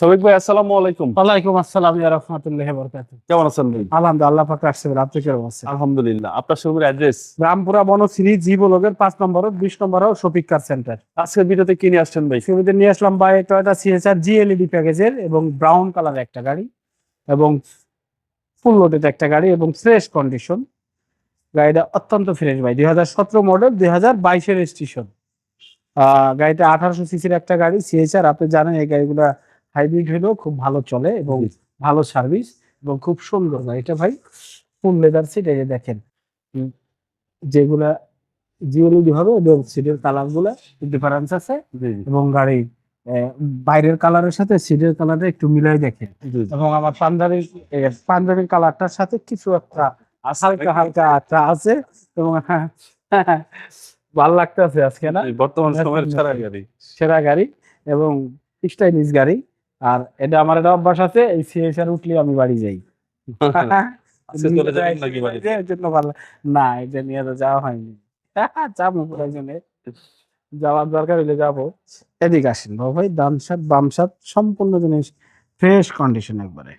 সবিক ভাই আসসালামু আলাইকুম। ওয়ালাইকুম আসসালাম ইয়া রাহমাতুল্লাহি ওয়া বারাকাতুহু। কেমন আছেন ভাই? আলহামদুলিল্লাহ আল্লাহ পাক রাখছে বলে আপনি কেমন আছেন? আলহামদুলিল্লাহ। আপনার শোরুমের অ্যাড্রেস? রামপুরা বনশ্রী জি ব্লকের পাঁচ নম্বর বিশ নম্বর শপিং কার সেন্টার। আজকের ভিডিওতে কি নিয়ে আসছেন ভাই? সেগুলিতে নিয়ে আসলাম by Toyota CSR G LED প্যাকেজের এবং ব্রাউন কালার একটা গাড়ি এবং ফুল লোডেড একটা গাড়ি এবং ফ্রেশ কন্ডিশন গাড়িটা অত্যন্ত ফ্রেশ ভাই দুই হাজার সতেরো মডেল দুই হাজার বাইশের রেজিস্ট্রেশন গাড়িটা আঠারোশো সিসির একটা গাড়ি সিএসআর আপনি জানেন এই গাড়িগুলা হাইব্রিড হলেও খুব ভালো চলে এবং ভালো সার্ভিস এবং খুব সুন্দর না? গাড়িটা ভাই ফুল লেদার সিট এই যে দেখেন। যেগুলা জিওলিডি হবে এবং সিটের কালারগুলা ডিফারেন্স আছে এবং গাড়ি বাইরের কালারের সাথে সিটের কালারটা একটু মিলাই দেখেন। এবং আমার পাঞ্জাবির পাঞ্জাবির কালারটার সাথে কিছু একটা হালকা হালকা একটা আছে এবং ভালো লাগতেছে আজকে না? বর্তমান সময়ের ছাড়া গাড়ি। সেরা গাড়ি এবং স্টাইলিশ গাড়ি। আর এটা আমার একটা অভ্যাস আছে এই সিএসআর উঠলে আমি বাড়ি যাই। ভালো। না এটা নিয়ে তো যাওয়া হয়নি। যাব প্রয়োজনে। যাওয়ার দরকার হলে যাব। এদিকে আসেন বাবু ভাই ডান সাত বাম সাত সম্পূর্ণ জিনিস ফ্রেশ কন্ডিশন একবারে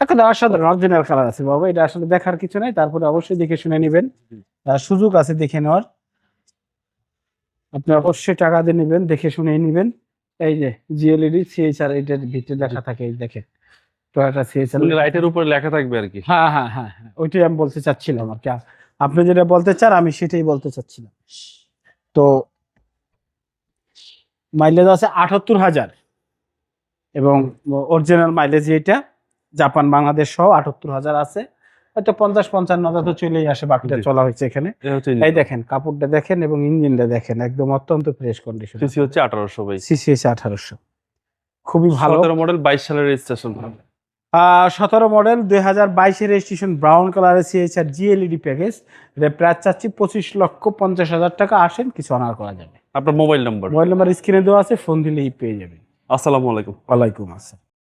এখন অসাধারণ অরিজিনাল কালার আছে বাবা এটা আসলে দেখার কিছু নাই তারপরে অবশ্যই দেখে শুনে নেবেন। সুযোগ আছে দেখে নেওয়ার। আপনি অবশ্যই টাকা দিয়ে নেবেন দেখে শুনে নেবেন। এই যে জিএলইডি সিএইচআর এটার ভিতরে লেখা থাকে এই দেখেন। টয়োটা সিএইচআর লাইটের উপরে লেখা থাকবে আর কি। হ্যাঁ হ্যাঁ হ্যাঁ হ্যাঁ ওইটাই আমি বলতে চাচ্ছিলাম আর কি। আপনি যেটা বলতে চান আমি সেটাই বলতে চাচ্ছিলাম। তো মাইলেজ আছে আটাত্তর হাজার এবং অরিজিনাল মাইলেজ এটা জাপান বাংলাদেশ সহ আটাত্তর হাজার আছে। হয়তো পঞ্চাশ পঞ্চান্ন তো চলেই আসে বাকিটা চলা হয়েছে এখানে। এই দেখেন কাপড়টা দেখেন এবং ইঞ্জিনটা দেখেন একদম অত্যন্ত ফ্রেশ কন্ডিশন সিসি হচ্ছে আঠারোশো ভাই সিসি এসে আঠারোশো। খুবই ভালো। মডেল বাইশ সালের রেজিস্ট্রেশন সতেরো মডেল দুই হাজার বাইশের রেজিস্ট্রেশন ব্রাউন কালারের সিএইচআর জিএলইডি প্যাকেজ এটা প্রায় চাচ্ছি পঁচিশ লক্ষ পঞ্চাশ হাজার টাকা। আসেন কিছু অনার করা যাবে। আপনার মোবাইল নাম্বার মোবাইল নাম্বার স্ক্রিনে দেওয়া আছে ফোন দিলেই পেয়ে যাবেন। আসসালামু আলাইকুম। ওয়ালাইকুম আসসালাম।